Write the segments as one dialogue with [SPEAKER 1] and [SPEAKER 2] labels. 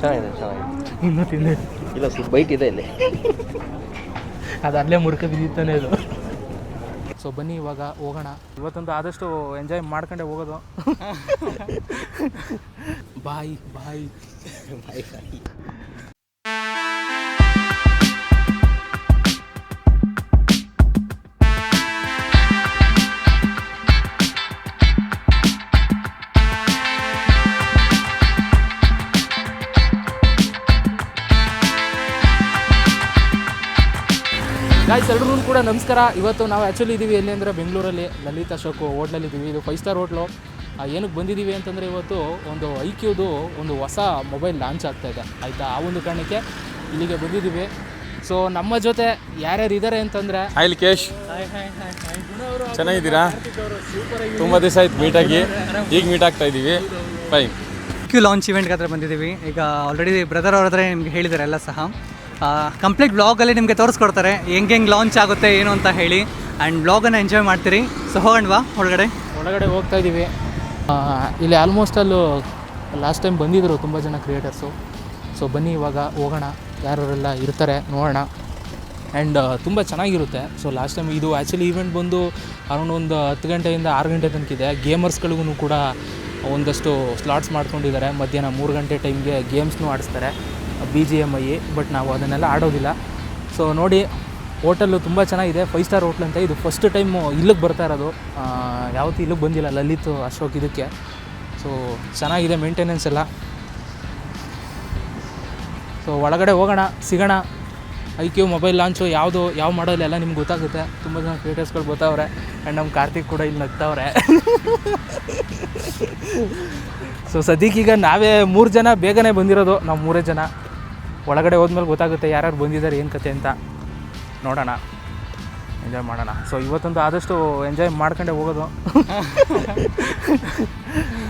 [SPEAKER 1] ಚೆನ್ನಾಗಿದೆ ಚೆನ್ನಾಗಿದೆ.
[SPEAKER 2] ಇನ್ನೂ ತಿಂದೆ
[SPEAKER 1] ಇಲ್ಲ ಸ್ವಲ್ಪ ಬೈಟ್ ಇದೆ ಇಲ್ಲಿ.
[SPEAKER 2] ಅದು ಅಲ್ಲೇ ಮುರ್ಕ ಬಿದ್ದಿತ್ತಾನೆ ಅದು. ಸೊ ಬನ್ನಿ ಇವಾಗ ಹೋಗೋಣ. ಇವತ್ತೊಂದು ಆದಷ್ಟು ಎಂಜಾಯ್ ಮಾಡ್ಕೊಂಡೆ ಹೋಗೋದು. ಬಾಯ್ ಬಾಯ್
[SPEAKER 1] ಬಾಯ್
[SPEAKER 2] ಗಾಯ್ಸ್ ಕೂಡ ನಮಸ್ಕಾರ. ಇವತ್ತು ನಾವು ಆ್ಯಕ್ಚುಲಿ ಇದ್ದೀವಿ ಎಲ್ಲಿ ಅಂದರೆ ಬೆಂಗಳೂರಲ್ಲಿ. ಲಲಿತಾ ಅಶೋಕ್ ಹೋಟ್ಲಲ್ಲಿ ಇದ್ದೀವಿ ಇದು ಫೈವ್ ಸ್ಟಾರ್ ಹೋಟ್ಲು. ಏನಕ್ಕೆ ಬಂದಿದ್ದೀವಿ ಅಂತಂದರೆ ಇವತ್ತು ಒಂದು ಐ ಕ್ಯೂದು ಒಂದು ಹೊಸ ಮೊಬೈಲ್ ಲಾಂಚ್ ಆಗ್ತಾ ಇದೆ. ಆಯಿತಾ? ಆ ಒಂದು ಕಾರಣಕ್ಕೆ ಇಲ್ಲಿಗೆ ಬಂದಿದ್ದೀವಿ ಸೊ ನಮ್ಮ ಜೊತೆ ಯಾರ್ಯಾರು ಇದ್ದಾರೆ ಅಂತಂದರೆ
[SPEAKER 3] ಹಾಯ್ ಲಿಕೇಶ್ ಚೆನ್ನಾಗಿದ್ದೀರಾ? ತುಂಬ ದಿವಸ ಆಯ್ತು ಮೀಟಾಗಿ ಈಗ ಮೀಟ್ ಆಗ್ತಾ ಇದ್ದೀವಿ ಬೈ
[SPEAKER 4] ಕ್ಯೂ ಲಾಂಚ್ ಇವೆಂಟ್ಗೆ ಹತ್ರ ಬಂದಿದ್ದೀವಿ. ಈಗ ಆಲ್ರೆಡಿ ಬ್ರದರ್ ಅವ್ರ ಹತ್ರ ನಿಮ್ಗೆ ಹೇಳಿದ್ದಾರೆ ಎಲ್ಲ ಸಹ. ಕಂಪ್ಲೀಟ್ ಬ್ಲಾಗಲ್ಲಿ ನಿಮಗೆ ತೋರಿಸ್ಕೊಡ್ತಾರೆ ಹೆಂಗೆ ಹೆಂಗೆ ಲಾಂಚ್ ಆಗುತ್ತೆ, ಏನು ಅಂತ ಹೇಳಿ. ಆ್ಯಂಡ್ ಬ್ಲಾಗನ್ನು ಎಂಜಾಯ್ ಮಾಡ್ತೀರಿ. ಸೊ ಹೋಗೋಣವಾ ಒಳಗಡೆ.
[SPEAKER 2] ಒಳಗಡೆ ಹೋಗ್ತಾ ಇದ್ದೀವಿ. ಇಲ್ಲಿ ಆಲ್ಮೋಸ್ಟ್ ಅಲ್ಲೂ ಲಾಸ್ಟ್ ಟೈಮ್ ಬಂದಿದ್ದರು ತುಂಬ ಜನ ಕ್ರಿಯೇಟರ್ಸು ಸೊ ಬನ್ನಿ ಇವಾಗ, ಹೋಗೋಣ. ಯಾರೆಲ್ಲ ಇರ್ತಾರೆ, ನೋಡೋಣ. ಆ್ಯಂಡ್ ತುಂಬ ಚೆನ್ನಾಗಿರುತ್ತೆ. ಸೊ ಲಾಸ್ಟ್ ಟೈಮ್ ಇದು ಆ್ಯಕ್ಚುಲಿ ಈವೆಂಟ್ ಬಂದು ಅರೌಂಡ್ ಒಂದು ಹತ್ತು ಗಂಟೆಯಿಂದ ಆರು ಗಂಟೆ ತನಕ ಇದೆ. ಗೇಮರ್ಸ್ಗಳಿಗೂ ಕೂಡ ಒಂದಷ್ಟು ಸ್ಲಾಟ್ಸ್ ಮಾಡ್ಕೊಂಡಿದ್ದಾರೆ. ಮಧ್ಯಾಹ್ನ ಮೂರು ಗಂಟೆ ಟೈಮ್ಗೆ ಗೇಮ್ಸ್ನೂ ಆಡಿಸ್ತಾರೆ. B G M I but ನಾವು ಅದನ್ನೆಲ್ಲ ಆಡೋದಿಲ್ಲ. ಸೊ ನೋಡಿ, ಹೋಟೆಲ್ಲು ತುಂಬ ಚೆನ್ನಾಗಿದೆ. ಫೈವ್ ಸ್ಟಾರ್ ಹೋಟ್ಲ್ ಅಂತ ಇದು ಫಸ್ಟ್ ಟೈಮು ಇಲ್ಲಿಗೆ ಬರ್ತಾ ಇರೋದು. ಯಾವತ್ತೂ ಇಲ್ಲಿಗೆ ಬಂದಿಲ್ಲ, ಲಲಿತ್, ಅಶೋಕ್ ಇದಕ್ಕೆ. ಸೊ ಚೆನ್ನಾಗಿದೆ ಮೇಂಟೆನೆನ್ಸ್ ಎಲ್ಲ. ಸೊ ಒಳಗಡೆ ಹೋಗೋಣ, ಸಿಗೋಣ. ಐ ಕ್ಯೂ ಮೊಬೈಲ್ ಲಾಂಚು ಯಾವುದು, ಯಾವ ಮಾಡಲ್ ಎಲ್ಲ ನಿಮ್ಗೆ ಗೊತ್ತಾಗುತ್ತೆ. ತುಂಬ ಜನ ಕ್ರಿಯೇಟರ್ಸ್ಗಳು ಗೊತ್ತಾವ್ರೆ. ಆ್ಯಂಡ್ ನಮ್ಮ ಕಾರ್ತಿಕ್ ಕೂಡ ಇಲ್ಲಿ ನಗ್ತಾವ್ರೆ. ಸೊ ಸದ್ಯಕ್ಕೀಗ ನಾವೇ ಮೂರು ಜನ ಬೇಗನೆ ಬಂದಿರೋದು, ನಾವು ಮೂರೇ ಜನ. ಒಳಗಡೆ ಹೋದ್ಮೇಲೆ ಗೊತ್ತಾಗುತ್ತೆ ಯಾರ್ಯಾರು ಬಂದಿದ್ದಾರೆ, ಏನು ಕತೆ ಅಂತ. ನೋಡೋಣ. ಎಂಜಾಯ್ ಮಾಡೋಣ. ಸೊ ಇವತ್ತೊಂದು ಆದಷ್ಟು ಎಂಜಾಯ್ ಮಾಡ್ಕೊಂಡೆ ಹೋಗೋದು.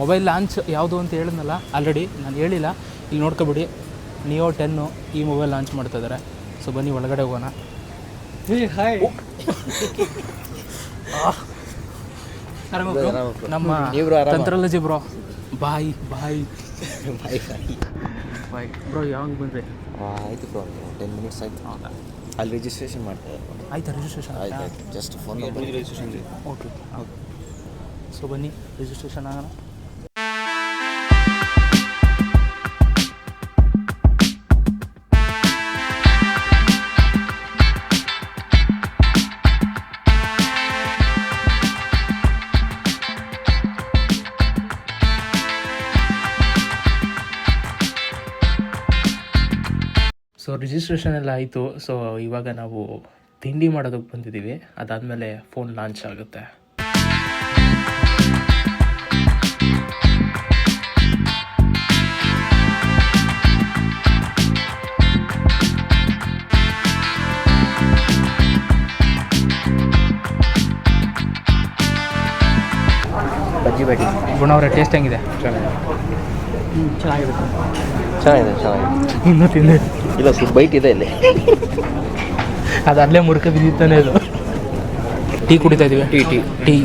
[SPEAKER 2] ಮೊಬೈಲ್ ಲಾಂಚ್ ಯಾವುದು ಅಂತ ಹೇಳಿದ್ನಲ್ಲ ಆಲ್ರೆಡಿ ನಾನು ಹೇಳಿಲ್ಲ. ಇಲ್ಲಿ ನೋಡ್ಕೊಬಿಡಿ ನಿಯೋ ಟೆನ್ನು ಈ ಮೊಬೈಲ್ ಲಾಂಚ್ ಮಾಡ್ತಾ ಇದ್ದಾರೆ ಸೊ ಬನ್ನಿ ಒಳಗಡೆ ಹೋಗೋಣ.
[SPEAKER 4] ಹಾಯ್
[SPEAKER 2] ನಮ್ಮ? ತಂತ್ರಲಜಿ ಬ್ರೋ. ಬಾಯ್ ಬಾಯ್
[SPEAKER 1] ಬಾಯ್ ಬಾಯ್
[SPEAKER 2] ಬಾಯ್ ಬ್ರೋ ಯಾವಾಗ ಬಂದ್ರಿ?
[SPEAKER 1] ಆಯ್ತು ಬ್ರೋ ಟೆನ್ ಮಿನಿಟ್ಸ್ ಆಯಿತು. ಅಲ್ಲಿ ರಿಜಿಸ್ಟ್ರೇಷನ್ ಮಾಡ್ತಾರೆ
[SPEAKER 2] ಆಯ್ತಾ ರಿಜಿಸ್ಟ್ರೇಷನ್
[SPEAKER 1] ಆಯ್ತು ಜಸ್ಟ್ ಫೋನ್ ನಂಬರ್
[SPEAKER 2] ಓಕೆ ಹೌದು ಸೊ ಬನ್ನಿ ರಿಜಿಸ್ಟ್ರೇಷನ್ ಆಗೋಣ. ರಿಜಿಸ್ಟ್ರೇಷನ್ ಎಲ್ಲ ಆಯಿತು. ಸೊ ಇವಾಗ ನಾವು ತಿಂಡಿ ಮಾಡೋದಕ್ಕೆ ಬಂದಿದ್ದೀವಿ. ಅದಾದಮೇಲೆ ಫೋನ್ ಲಾಂಚ್ ಆಗುತ್ತೆ.
[SPEAKER 1] ಬಜ್ಜಿ ಬಜ್ಜಿ
[SPEAKER 2] ಗುಣ ಅವರ ಟೇಸ್ಟ್ ಹೆಂಗಿದೆ?
[SPEAKER 1] ಚೆನ್ನಾಗಿದೆ.
[SPEAKER 4] ಚೆನ್ನಾಗಿದೆ
[SPEAKER 1] ಚೆನ್ನಾಗಿದೆ. ಚೆನ್ನಾಗಿದೆ
[SPEAKER 2] ಇನ್ನೂ ತಿಂದೆ.
[SPEAKER 1] ಇಲ್ಲ ಸ್ವಲ್ಪ ಬೈಟ್ ಇದೆ ಇಲ್ಲಿ.
[SPEAKER 2] ಅದು ಅಲ್ಲೇ ಮುರ್ಕ ಬಿದ್ದಿತ್ತಾನೆ ಅದು. ಟೀ ಕುಡಿತಾ ಇದೀವಿ.
[SPEAKER 1] Tea tea.
[SPEAKER 2] Tea.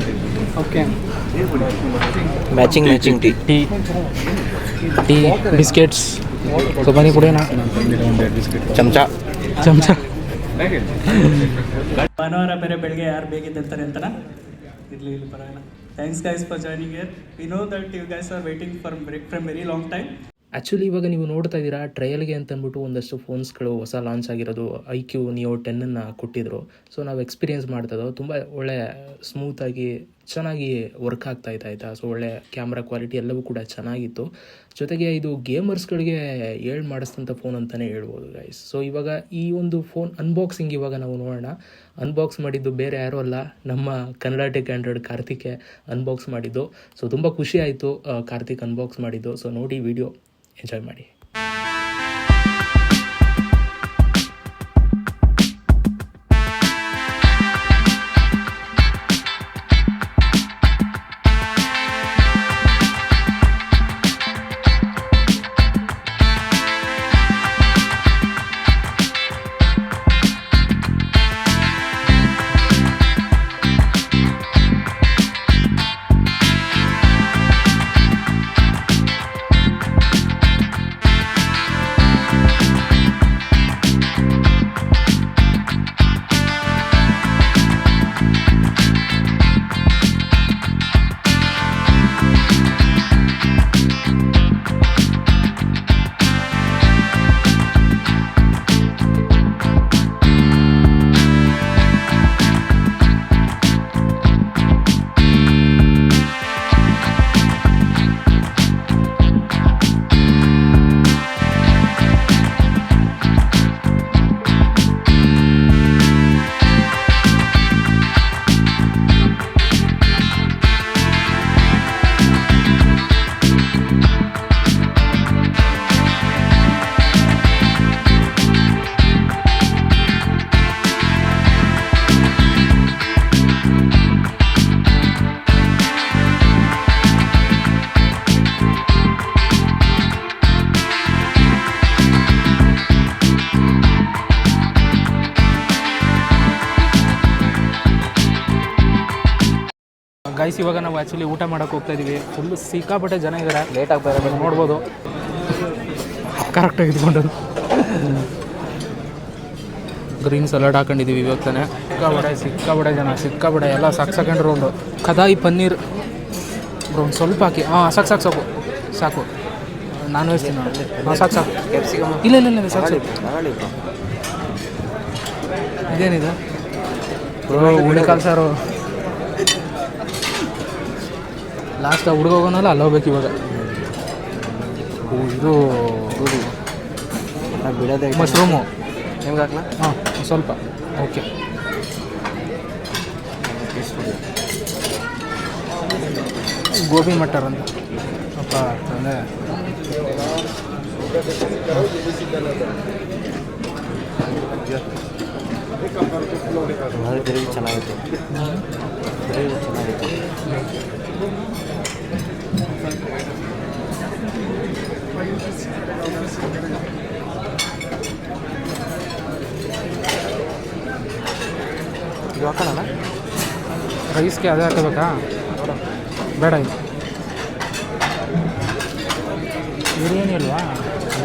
[SPEAKER 4] Okay.
[SPEAKER 1] Matching matching tea
[SPEAKER 2] tea. Tea biscuits. So ಬನ್ನಿ ಕುಡಿಯೋಣ.
[SPEAKER 1] ಚಮಚ.
[SPEAKER 2] ಚಮಚ.
[SPEAKER 5] ಭಾನುವಾರ ಬೇರೆ ಬೆಳಗ್ಗೆ ಯಾರು ಬೇಗಿದ್ದಿರ್ತಾರೆ ಅಂತನಾ? ಇರಲಿ ಇಲ್ಲಿ ಪರವಾಗಿಲ್ಲ. Thanks guys for joining here we know that you guys are waiting for break from very long time
[SPEAKER 2] actually ಇವಾಗ ನೀವು ನೋಡ್ತಾ ಇದ್ದೀರಾ ಟ್ರಯಲ್ಗೆ ಅಂತ ಅಂದ್ಬಿಟ್ಟು ಒಂದಷ್ಟು ಫೋನ್ಸ್ಗಳು ಹೊಸ ಲಾಂಚ್ ಆಗಿರೋದು ಐ ಕ್ಯೂ ನಿಯೋ ಟೆನ್ನನ್ನು ಕೊಟ್ಟಿದ್ರು. ಸೊ ನಾವು ಎಕ್ಸ್ಪೀರಿಯೆನ್ಸ್ ಮಾಡ್ತದೋ ತುಂಬ ಒಳ್ಳೆ ಸ್ಮೂತಾಗಿ ಚೆನ್ನಾಗಿ ವರ್ಕ್ ಆಗ್ತಾ ಇತ್ತು ಆಯಿತಾ? ಸೊ ಒಳ್ಳೆ ಕ್ಯಾಮ್ರಾ ಕ್ವಾಲಿಟಿ ಎಲ್ಲವೂ ಕೂಡ ಚೆನ್ನಾಗಿತ್ತು. ಜೊತೆಗೆ ಇದು ಗೇಮರ್ಸ್ಗಳಿಗೆ ಏಳು ಮಾಡಿಸಿದಂಥ ಫೋನ್ ಅಂತಲೇ ಹೇಳ್ಬೋದು ಗೈಸ್ ಸೊ ಇವಾಗ ಈ ಒಂದು ಫೋನ್ ಅನ್ಬಾಕ್ಸಿಂಗ್ ಇವಾಗ ನಾವು ನೋಡೋಣ. ಅನ್ಬಾಕ್ಸ್ ಮಾಡಿದ್ದು ಬೇರೆ ಯಾರೂ ಅಲ್ಲ, ನಮ್ಮ ಕನ್ನಡ ಟೆಕ್ ಆ್ಯಂಡ್ರಾಯ್ಡ್ ಕಾರ್ತಿಕೆ ಅನ್ಬಾಕ್ಸ್ ಮಾಡಿದ್ದು. ಸೊ ತುಂಬ ಖುಷಿ ಆಯಿತು ಕಾರ್ತಿಕ್ ಅನ್ಬಾಕ್ಸ್ ಮಾಡಿದ್ದು. ಸೊ ನೋಡಿ ವಿಡಿಯೋ ಎಂಜಾಯ್ ಮಾಡಿ. ಗೈಸ್ ಇವಾಗ ನಾವು ಆ್ಯಕ್ಚುಲಿ ಊಟ ಮಾಡೋಕೆ ಹೋಗ್ತಾ ಇದ್ದೀವಿ ಫುಲ್ಲು ಸಿಕ್ಕಾಪಟ್ಟೆ ಜನ ಇದ್ದಾರೆ ಲೇಟಾಗಿ ಇರೋದು ನೋಡ್ಬೋದು ಕರೆಕ್ಟಾಗಿ ಇದ್ಕೊಂಡು ಗ್ರೀನ್ ಸಲಾಡ್ ಹಾಕೊಂಡಿದ್ದೀವಿ ಇವಾಗ ತಾನೆ. ಸಿಕ್ಕಾಬಡೆ ಸಿಕ್ಕಾಬಡೆ ಜನ ಸಿಕ್ಕಾಬಡೆ ಎಲ್ಲ ಸಾಕು ಸೆಕೆಂಡ್ ರೌಂಡು ಕದಾಯಿ ಪನ್ನೀರ್. ಒಂದು ಸ್ವಲ್ಪ ಹಾಕಿ. ಹಾಂ ಸಾಕು ಸಾಕು ಸಾಕು. ಸಾಕು. ನಾನ್ ವೆಜ್ ತಿನ್ನೋಣ. ಹಾಂ ಸಾಕು ಸಾಕು. ಇಲ್ಲ ಇಲ್ಲ ಇಲ್ಲ ಸಾಕು ಇದೇನಿದೆ? ಹುಳಿಕಾಲ್ ಸಾರು. ಲಾಸ್ಟ್ ಹುಡುಗ ಹೋಗೋನಲ್ಲ ಅಲ್ಲಿ ಹೋಗ್ಬೇಕು ಇವಾಗ. ಓ, ಇದು
[SPEAKER 1] ನಾ ಬಿಡೋದೇ
[SPEAKER 2] ಮಶ್ರೂಮು
[SPEAKER 1] ನಿಮ್ಗೆ ಹಾಕ್ಲಾ?
[SPEAKER 2] ಹಾಂ ಸ್ವಲ್ಪ. ಓಕೆ. ಗೋಬಿ ಮಟರ್ ಅಂತ. ಸ್ವಲ್ಪ ಅಂದರೆ
[SPEAKER 1] ಚೆನ್ನಾಗಿತ್ತು. ಚೆನ್ನಾಗಿತ್ತು ಇದು ಹಾಕೋಣ
[SPEAKER 2] ರೈಸ್ಗೆ ಅದೇ ಹಾಕೋಬೇಕಾ ಬೇಡ ಇದು. ಬಿರಿಯಾನಿ ಅಲ್ವಾ?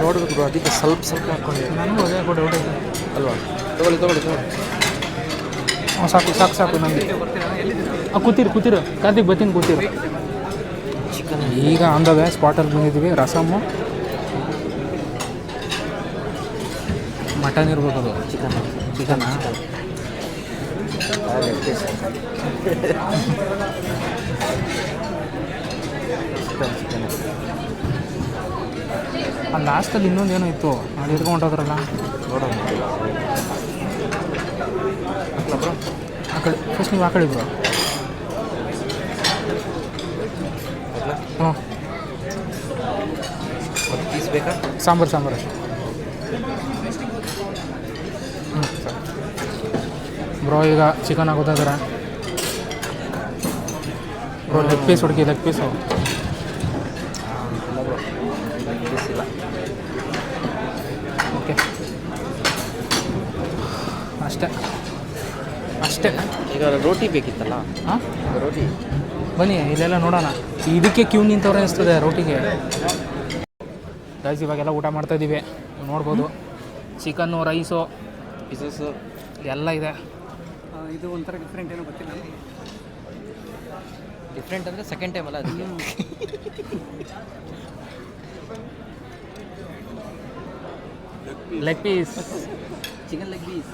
[SPEAKER 1] ನೋಡ್ಬೇಕು ಬ್ರೋ ಅದಕ್ಕೆ ಸ್ವಲ್ಪ ಸ್ವಲ್ಪ ಹಾಕ್ಕೊಂಡಿದ್ದೀನಿ
[SPEAKER 2] ನನಗೂ ಅದೇ ಕೊಡಿ ಊಟ
[SPEAKER 1] ಅಲ್ವಾ? ತಗೊಳ್ಳಿ ತಗೊಳ್ಳಿ ತಗೊಳ್ಳಿ.
[SPEAKER 2] ಹಾಂ ಸಾಕು ಸಾಕು ಸಾಕು ನನಗೆ ಹಾಂ ಕೂತಿರು ಕೂತಿರು. ಕಾರ್ತಿಕ್ ಬರ್ತೀನಿ ಕೂತಿರು.
[SPEAKER 1] ಚಿಕನ್
[SPEAKER 2] ಈಗ ಅಂದವೆ ಸ್ಪಾಟಲ್ಲಿ ಬಂದಿದ್ದೀವಿ ರಸಮ್ಮು ಮಟನ್ ಇರ್ಬೋದು ಅದು.
[SPEAKER 1] Chicken
[SPEAKER 2] chicken.
[SPEAKER 1] ಚಿಕನ್?
[SPEAKER 2] ಆ ಲಾಸ್ಟಲ್ಲಿ ಇನ್ನೊಂದು ಏನೋ ಇತ್ತು? ಅದು ಇಟ್ಕೊಂಡೋದ್ರಲ್ಲ
[SPEAKER 1] ನೋಡೋಣ.
[SPEAKER 2] ಆ ಕಡೆ ಫಸ್ಟ್ ನೀವು ಆ ಕಡೆ ಬ್ರೋ. ಹ್ಞೂ
[SPEAKER 1] ಬೇಕಾ?
[SPEAKER 2] ಸಾಂಬಾರು ಸಾಂಬಾರು ಅಷ್ಟೇ. ಬ್ರೋ ಈಗ ಚಿಕನ್ ಆಗೋತಾ ಇದ್ದಾರೆ ಬ್ರೋ ಲೆಗ್ ಪೀಸ್ ಹುಡುಕಿ ಲೆಗ್ ಪೀಸು ಓಕೆ ಅಷ್ಟೇ. ಅಷ್ಟೇ.
[SPEAKER 1] ಈಗ ರೋಟಿ ಬೇಕಿತ್ತಲ್ಲ?
[SPEAKER 2] ಹಾಂ
[SPEAKER 1] ರೋಟಿ.
[SPEAKER 2] ಬನ್ನಿ ಇಲ್ಲೆಲ್ಲ ನೋಡೋಣ. ಇದಕ್ಕೆ ಕ್ಯೂ ನಿಂತವ್ರೆ ಅನಿಸ್ತದೆ ರೋಟಿಗೆ. ರೈಸ್ ಇವಾಗೆಲ್ಲ ಊಟ ಮಾಡ್ತಾ ಇದ್ದೀವಿ ನೋಡ್ಬೋದು. ಚಿಕನ್ನು ರೈಸು
[SPEAKER 1] ಪಿಸಸ್ಸು
[SPEAKER 2] ಎಲ್ಲ ಇದೆ.
[SPEAKER 4] ಇದು ಒಂಥರ ಡಿಫ್ರೆಂಟ್ ಏನೋ ಗೊತ್ತಿಲ್ಲ.
[SPEAKER 1] ಡಿಫ್ರೆಂಟ್ ಅಂದರೆ ಸೆಕೆಂಡ್ ಟೈಮ್ ಅಲ್ಲ ಅದು
[SPEAKER 2] leg piece
[SPEAKER 1] chicken leg piece